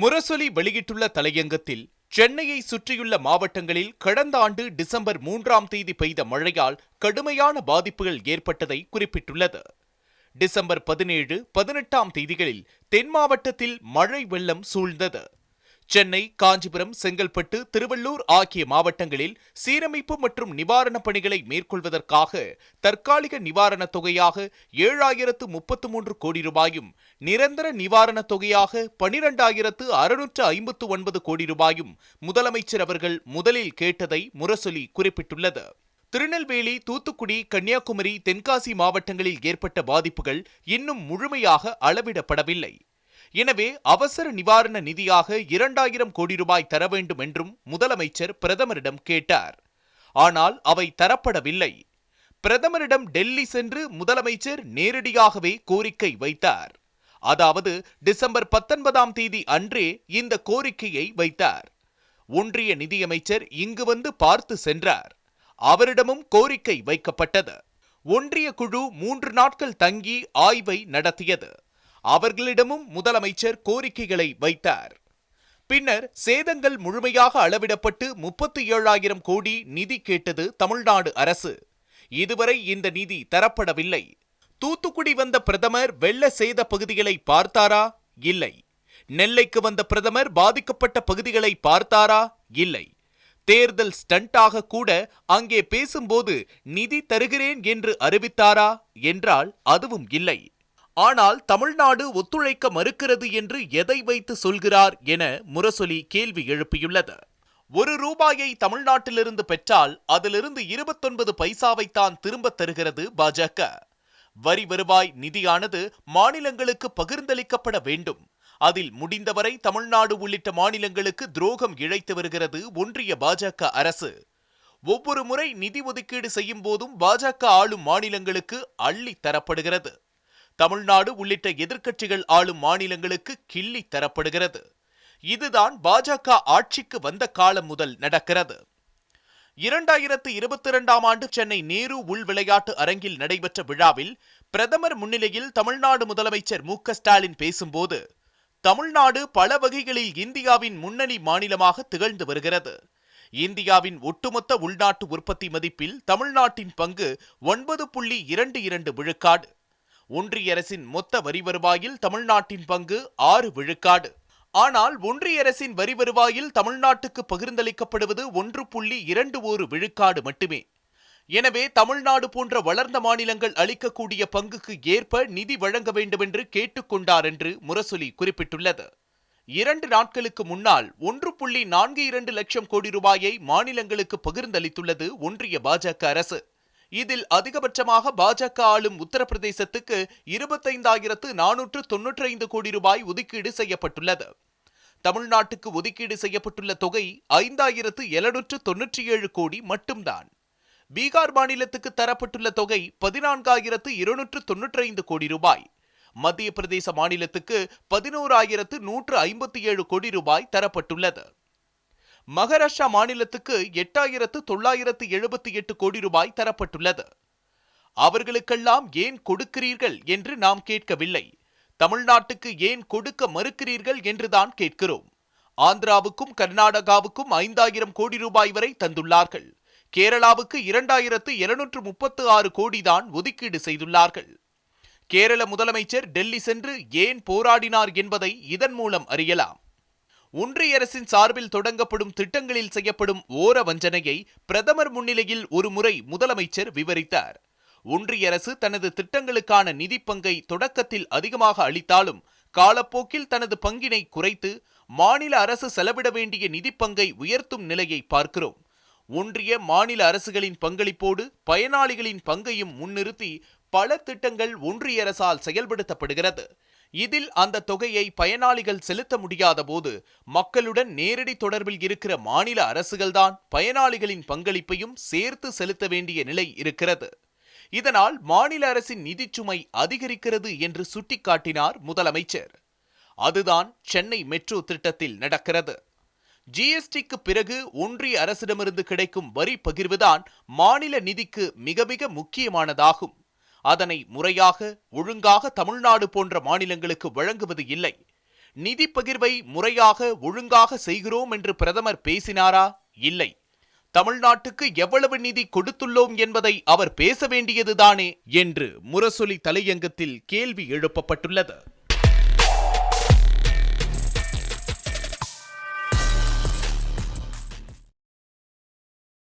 முரசொலி வெளியிட்டுள்ள தலையங்கத்தில் சென்னையை சுற்றியுள்ள மாவட்டங்களில் கடந்த ஆண்டு டிசம்பர் மூன்றாம் தேதி பெய்த மழையால் கடுமையான பாதிப்புகள் ஏற்பட்டதை குறிப்பிட்டுள்ளது. டிசம்பர் பதினேழு பதினெட்டாம் தேதிகளில் தென் மாவட்டத்தில் மழை வெள்ளம் சூழ்ந்தது. சென்னை காஞ்சிபுரம் செங்கல்பட்டு திருவள்ளூர் ஆகிய மாவட்டங்களில் சீரமைப்பு மற்றும் நிவாரணப் பணிகளை மேற்கொள்வதற்காக தற்காலிக நிவாரணத் தொகையாக ஏழாயிரத்து முப்பத்து மூன்று கோடி ரூபாயும் நிரந்தர நிவாரணத் தொகையாக பனிரெண்டாயிரத்து அறுநூற்று ஐம்பத்து ஒன்பது கோடி ரூபாயும் முதலமைச்சர் அவர்கள் முதலில் கேட்டதை முரசொலி குறிப்பிட்டுள்ளது. திருநெல்வேலி தூத்துக்குடி கன்னியாகுமரி தென்காசி மாவட்டங்களில் ஏற்பட்ட பாதிப்புகள் இன்னும் முழுமையாக அளவிடப்படவில்லை. எனவே அவசர நிவாரண நிதியாக இரண்டாயிரம் கோடி ரூபாய் தர வேண்டும் என்றும் முதலமைச்சர் பிரதமரிடம் கேட்டார். ஆனால் அவை தரப்படவில்லை. பிரதமரிடம் டெல்லி சென்று முதலமைச்சர் நேரடியாகவே கோரிக்கை வைத்தார். அதாவது டிசம்பர் பத்தொன்பதாம் தேதி அன்றே இந்த கோரிக்கையை வைத்தார். ஒன்றிய நிதியமைச்சர் இங்கு வந்து பார்த்து சென்றார். அவரிடமும் கோரிக்கை வைக்கப்பட்டது. ஒன்றிய குழு மூன்று நாட்கள் தங்கி ஆய்வை நடத்தியது. அவர்களிடமும் முதலமைச்சர் கோரிக்கைகளை வைத்தார். பின்னர் சேதங்கள் முழுமையாக அளவிடப்பட்டு முப்பத்தி ஏழாயிரம் கோடி நிதி கேட்டது தமிழ்நாடு அரசு. இதுவரை இந்த நிதி தரப்படவில்லை. தூத்துக்குடி வந்த பிரதமர் வெள்ள சேத பகுதிகளை பார்த்தாரா? இல்லை. நெல்லைக்கு வந்த பிரதமர் பாதிக்கப்பட்ட பகுதிகளை பார்த்தாரா? இல்லை. தேர்தல் ஸ்டண்டாக கூட அங்கே பேசும்போது நிதி தருகிறேன் என்று அறிவித்தாரா? என்றால் அதுவும் இல்லை. ஆனால் தமிழ்நாடு ஒத்துழைக்க மறுக்கிறது என்று எதை வைத்து சொல்கிறார் என முரசொலி கேள்வி எழுப்பியுள்ளது. ஒரு ரூபாயை தமிழ்நாட்டிலிருந்து பெற்றால் அதிலிருந்து இருபத்தொன்பது பைசாவைத்தான் திரும்பத் தருகிறது பாஜக. வரி வருவாய் நிதியானது மாநிலங்களுக்கு பகிர்ந்தளிக்கப்பட வேண்டும். அதில் முடிந்தவரை தமிழ்நாடு உள்ளிட்ட மாநிலங்களுக்கு துரோகம் இழைத்து வருகிறது ஒன்றிய பாஜக அரசு. ஒவ்வொரு முறை நிதி ஒதுக்கீடு செய்யும் போதும் பாஜக ஆளும் மாநிலங்களுக்கு அள்ளி தரப்படுகிறது. தமிழ்நாடு உள்ளிட்ட எதிர்க்கட்சிகள் ஆளும் மாநிலங்களுக்கு கிள்ளி தரப்படுகிறது. இதுதான் பாஜக ஆட்சிக்கு வந்த காலம் முதல் நடக்கிறது. இரண்டாயிரத்து இருபத்தி இரண்டாம் ஆண்டு சென்னை நேரு உள் விளையாட்டு அரங்கில் நடைபெற்ற விழாவில் பிரதமர் முன்னிலையில் தமிழ்நாடு முதலமைச்சர் மு ஸ்டாலின் பேசும்போது தமிழ்நாடு பல வகைகளில் இந்தியாவின் முன்னணி மாநிலமாக திகழ்ந்து வருகிறது. இந்தியாவின் ஒட்டுமொத்த உள்நாட்டு உற்பத்தி மதிப்பில் தமிழ்நாட்டின் பங்கு ஒன்பது புள்ளி இரண்டு இரண்டு விழுக்காடு. ஒன்றிய அரசின் மொத்த வரி வருவாயில் தமிழ்நாட்டின் பங்கு ஆறு விழுக்காடு. ஆனால் ஒன்றிய அரசின் வரி வருவாயில் தமிழ்நாட்டுக்கு பகிர்ந்தளிக்கப்படுவது ஒன்று புள்ளி இரண்டு ஒரு விழுக்காடு மட்டுமே. எனவே தமிழ்நாடு போன்ற வளர்ந்த மாநிலங்கள் அளிக்கக்கூடிய பங்குக்கு ஏற்ப நிதி வழங்க வேண்டுமென்று கேட்டுக்கொண்டார் என்று முரசொலி குறிப்பிட்டுள்ளது. இரண்டு நாட்களுக்கு முன்னால் ஒன்று புள்ளி நான்கு இரண்டு லட்சம் கோடி ரூபாயை மாநிலங்களுக்கு பகிர்ந்தளித்துள்ளது ஒன்றிய பாஜக அரசு. இதில் அதிகபட்சமாக பாஜக ஆளும் உத்தரப்பிரதேசத்துக்கு இருபத்தைந்தாயிரத்து நானூற்று தொன்னூற்றி ஐந்து கோடி ரூபாய் ஒதுக்கீடு செய்யப்பட்டுள்ளது. தமிழ்நாட்டுக்கு ஒதுக்கீடு செய்யப்பட்டுள்ள தொகை ஐந்தாயிரத்து எழுநூற்று தொன்னூற்றி ஏழு கோடி மட்டும்தான். பீகார் மாநிலத்துக்கு தரப்பட்டுள்ள தொகை பதினான்காயிரத்து இருநூற்று தொன்னூற்றி ஐந்து கோடி ரூபாய். மத்திய பிரதேச மாநிலத்துக்கு பதினோராயிரத்து நூற்று ஐம்பத்தி ஏழு கோடி ரூபாய் தரப்பட்டுள்ளது. மகாராஷ்டிரா மாநிலத்துக்கு எட்டாயிரத்து தொள்ளாயிரத்து எழுபத்தி எட்டு கோடி ரூபாய் தரப்பட்டுள்ளது. அவர்களுக்கெல்லாம் ஏன் கொடுக்கிறீர்கள் என்று நாம் கேட்கவில்லை. தமிழ்நாட்டுக்கு ஏன் கொடுக்க மறுக்கிறீர்கள் என்றுதான் கேட்கிறோம். ஆந்திராவுக்கும் கர்நாடகாவுக்கும் ஐந்தாயிரம் கோடி ரூபாய் வரை தந்துள்ளார்கள். கேரளாவுக்கு இரண்டாயிரத்து இருநூற்று முப்பத்து ஆறு கோடிதான் ஒதுக்கீடு செய்துள்ளார்கள். கேரள முதலமைச்சர் டெல்லி சென்று ஏன் போராடினார் என்பதை இதன் மூலம் அறியலாம். ஒன்றிய அரசின் சார்பில் தொடங்கப்படும் திட்டங்களில் செய்யப்படும் ஓர வஞ்சனையை பிரதமர் முன்னிலையில் ஒருமுறை முதலமைச்சர் விவரித்தார். ஒன்றிய அரசு தனது திட்டங்களுக்கான நிதி பங்கை தொடக்கத்தில் அதிகமாக அளித்தாலும் காலப்போக்கில் தனது பங்கினை குறைத்து மாநில அரசு செலவிட வேண்டிய நிதி பங்கை உயர்த்தும் நிலையை பார்க்கிறோம். ஒன்றிய மாநில அரசுகளின் பங்களிப்போடு பயனாளிகளின் பங்கையும் முன்னிறுத்தி பல திட்டங்கள் ஒன்றிய அரசால் செயல்படுத்தப்படுகிறது. இதில் அந்த தொகையை பயனாளிகள் செலுத்த முடியாத போது மக்களுடன் நேரடி தொடர்பில் இருக்கிற மாநில அரசுகள்தான் பயனாளிகளின் பங்களிப்பையும் சேர்த்து செலுத்த வேண்டிய நிலை இருக்கிறது. இதனால் மாநில அரசின் நிதிச்சுமை அதிகரிக்கிறது என்று சுட்டிக்காட்டினார் முதலமைச்சர். அதுதான் சென்னை மெட்ரோ திட்டத்தில் நடக்கிறது. ஜிஎஸ்டிக்கு பிறகு ஒன்றிய அரசிடமிருந்து கிடைக்கும் வரி பகிர்வுதான் மாநில நிதிக்கு மிக மிக முக்கியமானதாகும். அதனை முறையாக ஒழுங்காக தமிழ்நாடு போன்ற மாநிலங்களுக்கு வழங்குவது இல்லை. நிதி பகிர்வை முறையாக ஒழுங்காக செய்கிறோம் என்று பிரதமர் பேசினாரா? இல்லை. தமிழ்நாட்டுக்கு எவ்வளவு நிதி கொடுத்துள்ளோம் என்பதை அவர் பேச வேண்டியதுதானே என்று முரசொலி தலையங்கத்தில் கேள்வி எழுப்பப்பட்டுள்ளது.